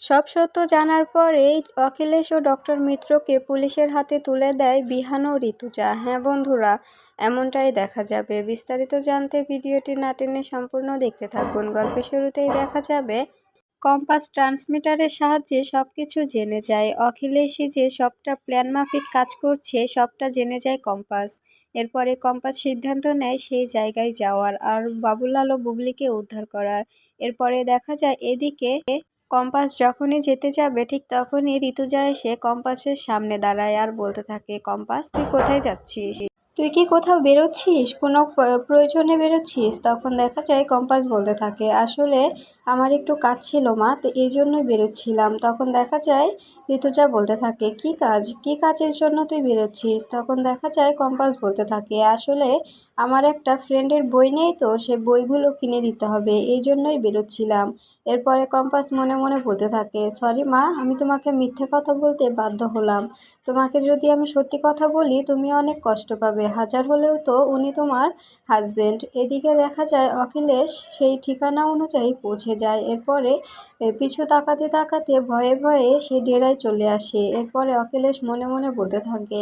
সব সত্য জানার পরেই অখিলেশ ও ডক্টর মিত্রকে পুলিশের হাতে তুলে দেয় বিহান ও ঋতুজা হ্যাঁ বন্ধুরা, এমনটাই দেখা যাবে। বিস্তারিত জানতে ভিডিওটি না টেনে সম্পূর্ণ দেখতে থাকুন। গল্পের শুরুতেই দেখা যাবে, কম্পাস ট্রান্সমিটারের সাহায্যে সব কিছু জেনে যায়। অখিলেশই যে সবটা প্ল্যান মাফিক কাজ করছে, সবটা জেনে যায় কম্পাস। এরপরে কম্পাস সিদ্ধান্ত নেয় সেই জায়গায় যাওয়ার আর বাবুলাল ও বুবলিকে উদ্ধার করার। এরপরে দেখা যায় এদিকে কম্পাস যখনই যেতে যাবে, ঠিক তখনই ঋতুজা এসে কম্পাসের সামনে দাঁড়ায় আর বলতে থাকে, কম্পাস, তুই কোথায় যাচ্ছিস? তুই কি কোথাও বেরোচ্ছিস? কোনো প্রয়োজনে বেরোচ্ছিস? তখন দেখা যায় কম্পাস বলতে থাকে, আসলে আমার একটু কাজ ছিল মা, তো এই জন্যই বেরোচ্ছিলাম। তখন দেখা যায় ঋতুজা বলতে থাকে, কি কাজ? কি কাজের জন্য তুই বেরোচ্ছিস? তখন দেখা যায় কম্পাস বলতে থাকে, আসলে আমার একটা ফ্রেন্ডের বই নেই তো, সে বইগুলো কিনে দিতে হবে, এই জন্যই বেরোচ্ছিলাম। এরপরে কম্পাস মনে মনে বলতে থাকে সরি মা, আমি তোমাকে মিথ্যে কথা বলতে বাধ্য হলাম। তোমাকে যদি আমি সত্যি কথা বলি, তুমি অনেক কষ্ট পাবে। হাজার হলেও তো উনি তোমার হাজবেন্ড এদিকে দেখা যায়, অখিলেশ সেই ঠিকানা অনুযায়ী পৌঁছে যায়। এরপরে পিছু তাকাতে তাকাতে ভয়ে ভয়ে সে ডেরায় চলে আসে। এরপরে অখিলেশ মনে মনে বলতে থাকে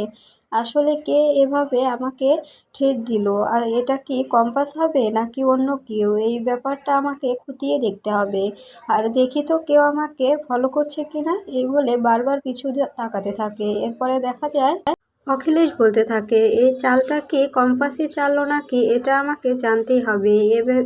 আসলে কে এভাবে আমাকে ট্রিট দিল? আর এটা কি কম্পাস হবে নাকি অন্য কেউ? এই ব্যাপারটা আমাকে খুঁটিয়ে দেখতে হবে। আর দেখি তো কেউ আমাকে ফলো করছে কিনা? এই বলে বারবার পিছু তাকাতে থাকে। এরপরে দেখা যায় অখিলেশ বলতে থাকে এই চালটা কি কম্পাসই চাললো নাকি? এটা আমাকে জানতেই হবে।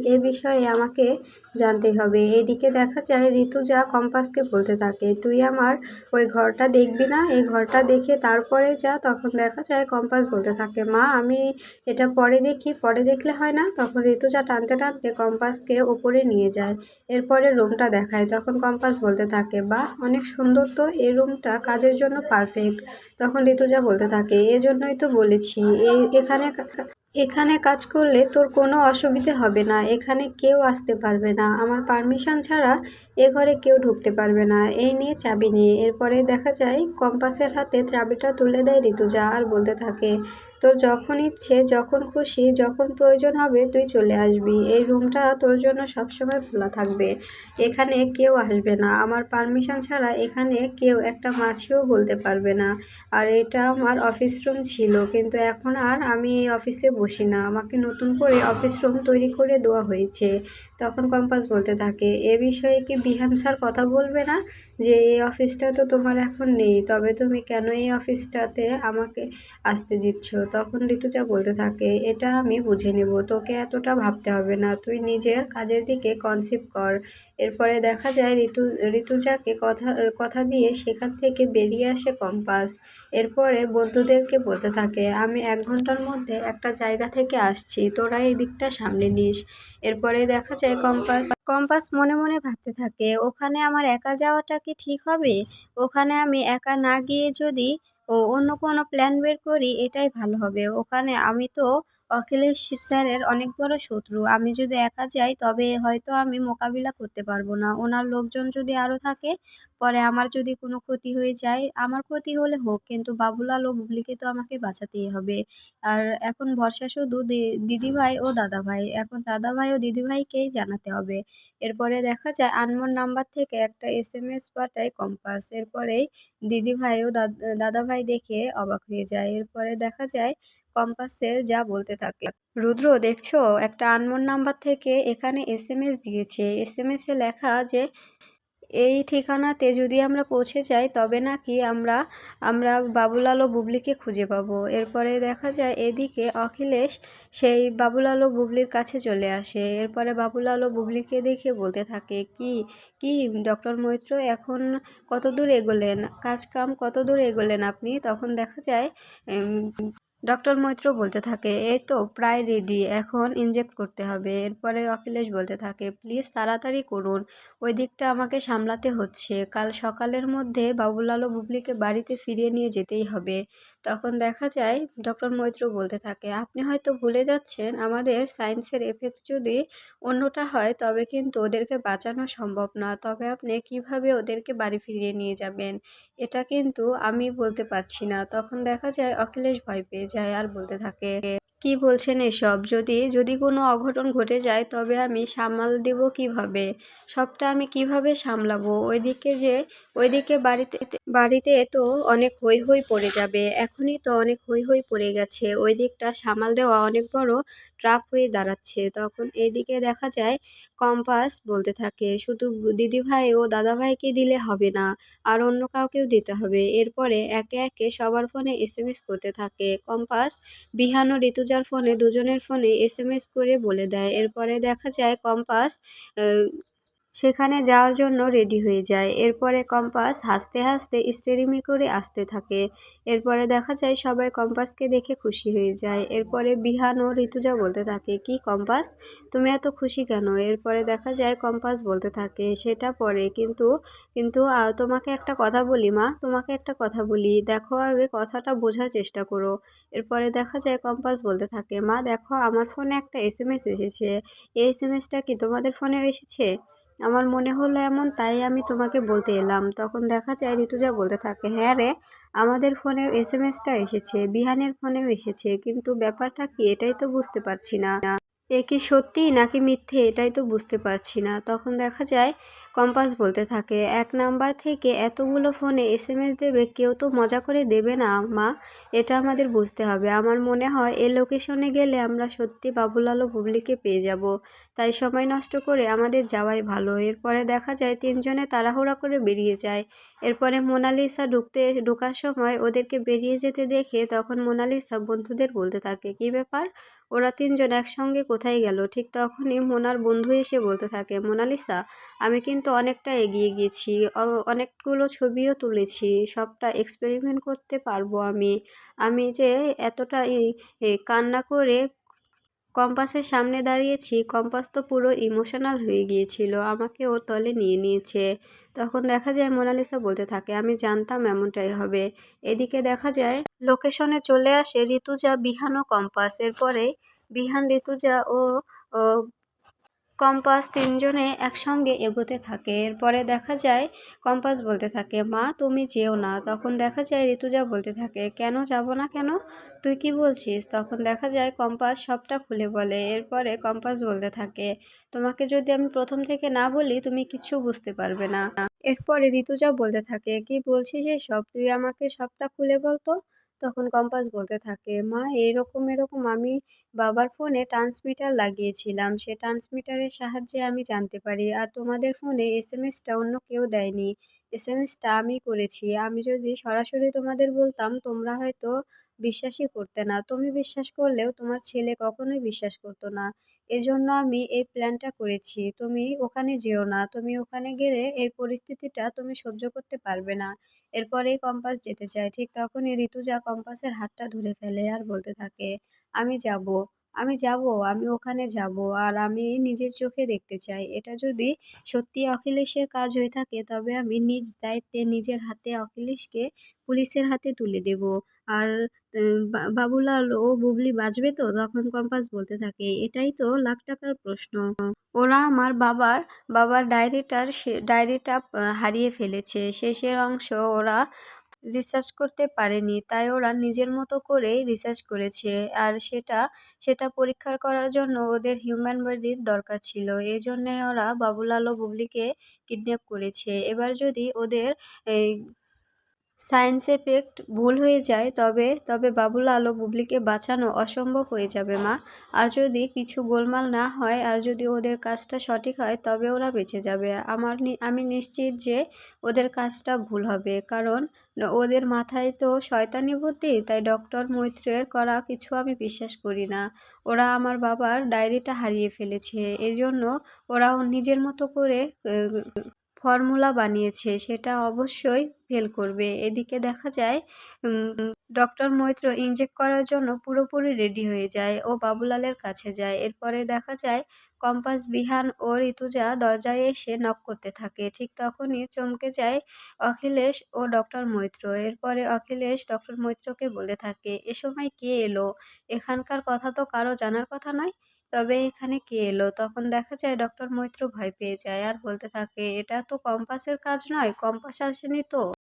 এ বিষয়ে আমাকে জানতেই হবে। এদিকে দেখা যায় ঋতুজা কম্পাসকে বলতে থাকে, তুই আমার ওই ঘরটা দেখবি না? এই ঘরটা দেখে তারপরে যা। তখন দেখা যায় কম্পাস বলতে থাকে, মা, আমি এটা পরে দেখি। পরে দেখলে হয় না? তখন ঋতুজা টানতে টানতে কম্পাসকে ওপরে নিয়ে যায়, এরপরে রুমটা দেখায়। তখন কম্পাস বলতে থাকে, বাহ, অনেক সুন্দর তো। এই রুমটা কাজের জন্য পারফেক্ট তখন ঋতুজা বলতে থাকে এজন্যই তো বলেছি। এখানে এখানে কাজ করলে তোর কোনো অসুবিধে হবে না, এখানে কেউ আসতে পারবে না। আমার পারমিশন ছাড়া এ ঘরে কেউ ঢুকতে পারবে না। এই নিয়ে চাবি নিয়ে। এরপরে দেখা যায়, কম্পাসের হাতে চাবিটা তুলে দেয় ঋতুজা, আর বলতে থাকে তোর যখন ইচ্ছে, যখন খুশি, যখন প্রয়োজন হবে তুই চলে আসবি। এই রুমটা তোর জন্য সবসময় খোলা থাকবে। এখানে কেউ আসবে না। আমার পারমিশন ছাড়া এখানে কেউ একটা মাছিও গলতে পারবে না। আর এটা আমার অফিস রুম ছিল, কিন্তু এখন আর আমি এই অফিসে বসি না। আমাকে নতুন করে অফিস রুম তৈরি করে দেওয়া হয়েছে। তখন কম্পাস বলতে থাকে, এ বিষয়ে কি বিহান স্যার কথা বলবে না যে এই অফিসটা তো তোমার এখন নেই? তবে তুমি কেন এই অফিসটাতে আমাকে আসতে দিচ্ছ? তখন ঋতুজা বলতে থাকে, এটা আমি বুঝে নেব। তোকে এতটা ভাবতে হবে না, তুই নিজের কাজের দিকে কনসিভ কর। এরপরে দেখা যায় ঋতু ঋতুজাকে কথা কথা দিয়ে সেখান থেকে বেরিয়ে আসে কম্পাস এরপরে বন্ধুদেরকে বলতে থাকে, আমি এক ঘণ্টার মধ্যে একটা জায়গা থেকে আসছি, তোরা এই দিকটা সামলে নিস। এরপরে দেখা যায় কম্পাস কম্পাস মনে মনে ভাবতে থাকে, ওখানে আমার একা যাওয়াটা কি ঠিক হবে? ওখানে আমি একা না গিয়ে যদি অন্য কোনো প্ল্যান বের করি এটাই ভালো হবে। ওখানে আমি তো অখিলেশ স্যারের অনেক বড় শত্রু। আমি যদি একা যাই, তবে হয়তো আমি মোকাবিলা করতে পারব না। ওনার লোকজন যদি আরও থাকে, পরে আমার যদি কোনো ক্ষতি হয়ে যায়, আমার ক্ষতি হলে হোক, কিন্তু বাবুলাল ও বুবলিকে তো আমাকে বাঁচাতেই হবে। আর এখন ভরসা শুধু দিদিভাই ও দাদাভাই। এখন দাদাভাই ও দিদিভাইকেই জানাতে হবে। এরপরে দেখা যায় আনমোন নাম্বার থেকে একটা এস এম এস পাঠায় কম্পাস। এরপরেই দিদিভাই ও দাদ- দাদাভাই দেখে অবাক হয়ে যায়। এরপরে দেখা যায় কম্পাসের যা বলতে থাকে। রুদ্র, দেখছ? একটা আনমোন নাম্বার থেকে এখানে এস এম এস দিয়েছে। এস এম এসে লেখা যে, এই ঠিকানাতে যদি আমরা পৌঁছে যাই, তবে নাকি আমরা আমরা বাবুলাল ও বুবলিকে খুঁজে পাবো। এরপরে দেখা যায় এদিকে অখিলেশ সেই বাবুলাল ও বুবলির কাছে চলে আসে। এরপরে বাবুলাল ও বুবলিকে দেখে বলতে থাকে, কি কি, ডক্টর মৈত্র, এখন কত দূর এগোলেন? কাজ কাম কত দূর এগোলেন আপনি? তখন দেখা যায় ডক্টর মৈত্র বলতে থাকে, এই তো প্রায় রেডি এখন ইনজেক্ট করতে হবে। এরপরে অখিলেশ বলতে থাকে প্লিজ তাড়াতাড়ি করুন, ওই দিকটা আমাকে সামলাতে হচ্ছে। কাল সকালের মধ্যে বাবুলালও বুবলিকে বাড়িতে ফিরিয়ে নিয়ে যেতেই হবে। তখন দেখা যায় ডক্টর মৈত্র বলতে থাকে, আপনি হয়তো ভুলে যাচ্ছেন, আমাদের সায়েন্সের এফেক্ট যদি অন্যটা হয়, তবে কিন্তু ওদেরকে বাঁচানো সম্ভব না। তবে আপনি কীভাবে ওদেরকে বাড়ি ফিরিয়ে নিয়ে যাবেন? এটা কিন্তু আমি বলতে পারছি না। তখন দেখা যায় অখিলেশ ভয় পেয়ে যায় আর বলতে থাকে কি বলছেন এসব? যদি যদি কোনো অঘটন ঘটে যায়, তবে আমি সামাল দেব কীভাবে? সবটা আমি কীভাবে সামলাবো? ওইদিকে যে, ওইদিকে বাড়িতে বাড়িতে তো অনেক হই হই পড়ে যাবে। এখনই তো অনেক হই হই পড়ে গেছে। ওই দিকটা সামাল দেওয়া অনেক বড় ট্রাপ হয়ে দাঁড়াচ্ছে। তখন এদিকে দেখা যায়, কম্পাস বলতে থাকে, শুধু দিদিভাই ও দাদাভাইকে দিলে হবে না, আর অন্য কাউকেও দিতে হবে। এরপরে একে একে সবার ফোনে এস এম এস করতে থাকে। কম্পাস বিহান ও ঋতুজার ফোনে, দুজনের ফোনে এস এম এস করে বলে দেয়। এরপরে দেখা যায়, কম্পাস সেখানে যাওয়ার জন্য রেডি হয়ে যায়। এরপরে কম্পাস হাসতে হাসতে স্টেরিমি করে আসতে থাকে। এরপরে দেখা যায় সবাই কম্পাসকে দেখে খুশি হয়ে যায়। এরপরে বিহান ও ঋতুজা বলতে থাকে, কি কম্পাস? তুমি এত খুশি কেন? এরপরে দেখা যায় কম্পাস বলতে থাকে, সেটা পরে, কিন্তু কিন্তু তোমাকে একটা কথা বলি মা, তোমাকে একটা কথা বলি। দেখো আগে কথাটা বোঝার চেষ্টা করো। এরপরে দেখা যায় কম্পাস বলতে থাকে, মা, দেখো, আমার ফোনে একটা এস এম এস এসেছে। এই এস এম এসটা কি তোমাদের ফোনে এসেছে? আমার মনে হলো এমন, তাই আমি তোমাকে বলতে এলাম। তখন দেখা যায় ঋতুজা বলতে থাকে হ্যাঁ রে, আমাদের ফোনে এস এম এসটা এসেছে, বিহানের ফোনেও এসেছে, কিন্তু ব্যাপারটা কি এটাই তো বুঝতে পারছি না। এ কি সত্যি নাকি মিথ্যে এটাই তো বুঝতে পারছি না। তখন দেখা যায় কম্পাস বলতে থাকে, এক নাম্বার থেকে এতগুলো ফোনে এস এম এস দেবে, কেউ তো মজা করে দেবে না, মা। এটা আমাদের বুঝতে হবে। আমার মনে হয় এ লোকেশনে গেলে আমরা সত্যি বাবুলাল বুবলিকে পেয়ে যাব। তাই সময় নষ্ট করে আমাদের যাওয়াই ভালো। এরপরে দেখা যায় তিনজনে তাড়াহুড়া করে বেরিয়ে যায়। এরপরে মোনালিসা ঢুকতে, ঢোকার সময় ওদেরকে বেরিয়ে যেতে দেখে তখন মোনালিসা বন্ধুদের বলতে থাকে, কি ব্যাপার? ওরা তিনজন একসঙ্গে কোথায় গেল? ঠিক তখনই মোনার বন্ধু এসে বলতে থাকে, মোনালিসা, আমি কিন্তু অনেকটা এগিয়ে গেছি অনেকগুলো ছবিও তুলেছি, সবটা এক্সপেরিমেন্ট করতে পারব আমি। আমি যে এতটা কান্না করে কম্পাসের সামনে দাঁড়িয়েছি, কম্পাস তো পুরো ইমোশনাল হয়ে গিয়েছিল, আমাকে ও তলে নিয়ে নিয়েছে। তখন দেখা যায় মোনালিসা বলতে থাকে, আমি জানতাম এমনটাই হবে। এদিকে দেখা যায় লোকেশনে চলে আসে ঋতুজা বিহান ও কম্পাস। এরপরে বিহান, ঋতুজা ও কম্পাস তিনজনে একসঙ্গে এগোতে থাকে। এরপরে দেখা যায়, কম্পাস বলতে থাকে, মা, তুমি যেও না। তখন দেখা যায়, ঋতুজা বলতে থাকে, কেন যাব না কেন? তুই কি বলছিস? তখন দেখা যায়, কম্পাস সবটা খুলে বলে। এরপরে কম্পাস বলতে থাকে, তোমাকে যদি আমি প্রথম থেকে না বলি, তুমি কিছু বুঝতে পারবে না। এরপরে ঋতুজা বলতে থাকে, কি বলছিস সব তুই আমাকে সবটা খুলে বলতো তখন কম্পাস বলতে থাকে, মা, এরকম এরকম আমি বাবার ফোনে ট্রান্সমিটার লাগিয়েছিলাম। সে ট্রান্সমিটারের সাহায্যে আমি জানতে পারি। আর তোমাদের ফোনে এস এম এসটা অন্য কেউ দেয়নি। এস এম এসটা আমি করেছি। আমি যদি সরাসরি তোমাদের বলতাম, তোমরা হয়তো বিশ্বাসই করতে না। তুমি বিশ্বাস করলেও তোমার ছেলে কখনোই বিশ্বাস করতো না। এজন্য আমি এই প্ল্যানটা করেছি। তুমি ওখানে যেও না। তুমি ওখানে গেলে এই পরিস্থিতিটা তুমি সহ্য করতে পারবে না। এরপরেই কম্পাস যেতে চায়। ঠিক তখনই ঋতুজা কম্পাসের হাতটা ধরে ফেলে আর বলতে থাকে, আমি যাব। আমি যাব, আমি ওখানে যাব আর আমি নিজের চোখে দেখতে চাই। এটা যদি সত্যি অখিলেশের কাজ হয়ে থাকে, তবে আমি নিজ দায়িত্বে নিজের হাতে অখিলেশকে পুলিশের হাতে তুলে দেব। আর বাবুলাল ও বুবলি বাঁচবে তো? তখন কম্পাস বলতে থাকে, এটাই তো লাখ টাকার প্রশ্ন। ওরা আমার বাবার বাবার ডায়েরিটার ডায়েরিটা হারিয়ে ফেলেছে। শেষের অংশ ওরা রিসার্চ করতে পারেনি, তাই ওরা নিজের মতো করেই রিসার্চ করেছে। আর সেটা সেটা পরীক্ষা করার জন্য ওদের হিউম্যান বডির দরকার ছিল। এই জন্যে ওরা বাবুলাল বুবলিকে কিডন্যাপ করেছে। এবার যদি ওদের এই সায়েন্স এফেক্ট ভুল হয়ে যায়, তবে তবে বাবুলাল আলো বুবলিকে বাঁচানো অসম্ভব হয়ে যাবে, মা। আর যদি কিছু গোলমাল না হয়, আর যদি ওদের কাজটা সঠিক হয়, তবে ওরা বেঁচে যাবে। আমার আমি নিশ্চিত যে ওদের কাজটা ভুল হবে, কারণ ওদের মাথায় তো শয়তানি বুদ্ধি, তাই ডক্টর মৈত্রের করা কিছু আমি বিশ্বাস করি না। ওরা আমার বাবার ডায়েরিটা হারিয়ে ফেলেছে, এজন্য ওরা নিজের মতো করে ফর্মুলা বানিয়েছে, সেটা অবশ্যই ফেল করবে। এদিকে দেখা যায় ডক্টর মৈত্র ইনজেক্ট করার জন্য পুরোপুরি রেডি হয়ে যায় ও বাবুলালের কাছে যায়। এরপরে দেখা যায়, কম্পাস, বিহান ও ঋতুজা দরজায় এসে নক করতে থাকে। ঠিক তখনই চমকে যায় অখিলেশ ও ডক্টর মৈত্র। এরপরে অখিলেশ ডক্টর মৈত্রকে বলে থাকে, এ সময় কে এলো? এখানকার কথা তো কারও জানার কথা নয়? তবে এখানে কে এলো? তখন দেখা যায় ডক্টর মৈত্র ভয় পেয়ে যায়। আর বলতে থাকে, এটা তো কম্পাসের কাজ নয় কম্পাস আসেনি তো?